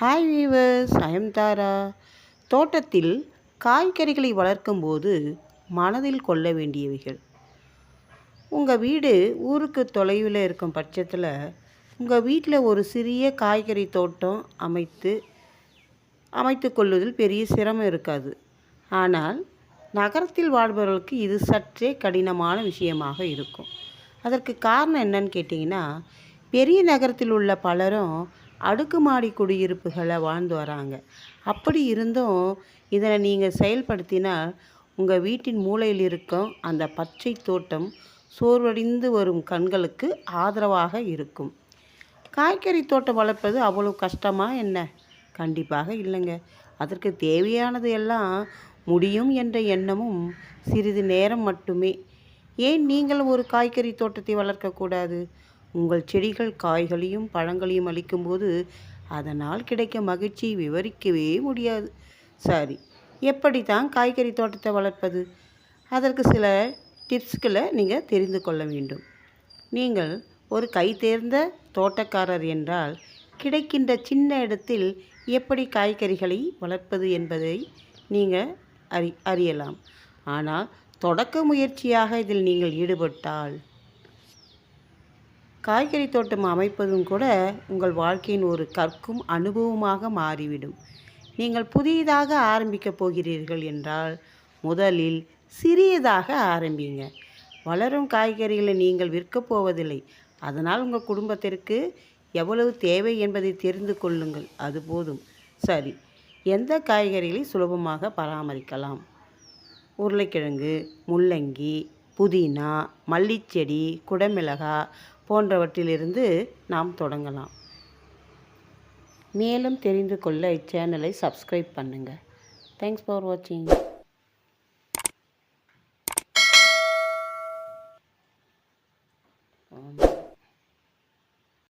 Hi viewers ஐயம் தாரா தோட்டத்தில் காய்கறிகளை வளர்க்கும் போது மனதில் கொள்ள வேண்டியவைகள். உங்கள் வீடு ஊருக்கு தொலைவில் இருக்கும் பட்சத்தில் உங்கள் வீட்டில் ஒரு சிறிய காய்கறி தோட்டம் அமைத்து அமைத்து கொள்வதில் பெரிய சிரமம் இருக்காது. ஆனால் நகரத்தில் வாழ்பவர்களுக்கு இது சற்றே கடினமான விஷயமாக இருக்கும். அதற்கு காரணம் என்னன்னு கேட்டிங்கன்னா பெரிய நகரத்தில் உள்ள பலரும் அடுக்குமாடி குடியிருப்புகளை வாழ்ந்து வராங்க. அப்படி இருந்தும் இதனை நீங்கள் செயல்படுத்தினால் உங்கள் வீட்டின் மூலையில் இருக்கும் அந்த பச்சை தோட்டம் சோர்வடைந்து வரும் கண்களுக்கு ஆதரவாக இருக்கும். காய்கறி தோட்டம் வளர்ப்பது அவ்வளோ கஷ்டமா என்ன? கண்டிப்பாக இல்லைங்க. அதற்கு தேவையானது எல்லாம் முடியும் என்ற எண்ணமும் சிறிது நேரம் மட்டுமே. ஏன் நீங்கள் ஒரு காய்கறி தோட்டத்தை வளர்க்கக்கூடாது? உங்கள் செடிகள் காய்களையும் பழங்களையும் அளிக்கும்போது அதனால் கிடைக்க மகிழ்ச்சியை விவரிக்கவே முடியாது. சாரி எப்படி தான் காய்கறி தோட்டத்தை வளர்ப்பது? அதற்கு சில டிப்ஸ்களை நீங்கள் தெரிந்து கொள்ள வேண்டும். நீங்கள் ஒரு கை தேர்ந்த தோட்டக்காரர் என்றால் கிடைக்கின்ற சின்ன இடத்தில் எப்படி காய்கறிகளை வளர்ப்பது என்பதை நீங்கள் அறி அறியலாம். ஆனால் தொடக்க முயற்சியாக இதில் நீங்கள் ஈடுபட்டால் காய்கறி தோட்டம் அமைப்பதும் கூட உங்கள் வாழ்க்கையின் ஒரு கற்கும் அனுபவமாக மாறிவிடும். நீங்கள் புதியதாக ஆரம்பிக்கப் போகிறீர்கள் என்றால் முதலில் சிறியதாக ஆரம்பிங்க. வளரும் காய்கறிகளை நீங்கள் விற்கப் போவதில்லை. அதனால் உங்கள் குடும்பத்திற்கு எவ்வளவு தேவை என்பதை தெரிந்து கொள்ளுங்கள். அது போதும். சரி. எந்த காய்கறிகளை சுலபமாக பராமரிக்கலாம்? உருளைக்கிழங்கு முள்ளங்கி புதினா மல்லிச்செடி குடமிளகா போன்றவற்றிலிருந்து நாம் தொடங்கலாம். மேலும் தெரிந்து கொள்ள இச்சேனலை சப்ஸ்கிரைப் பண்ணுங்கள் தேங்க்ஸ் ஃபார் வாட்சிங்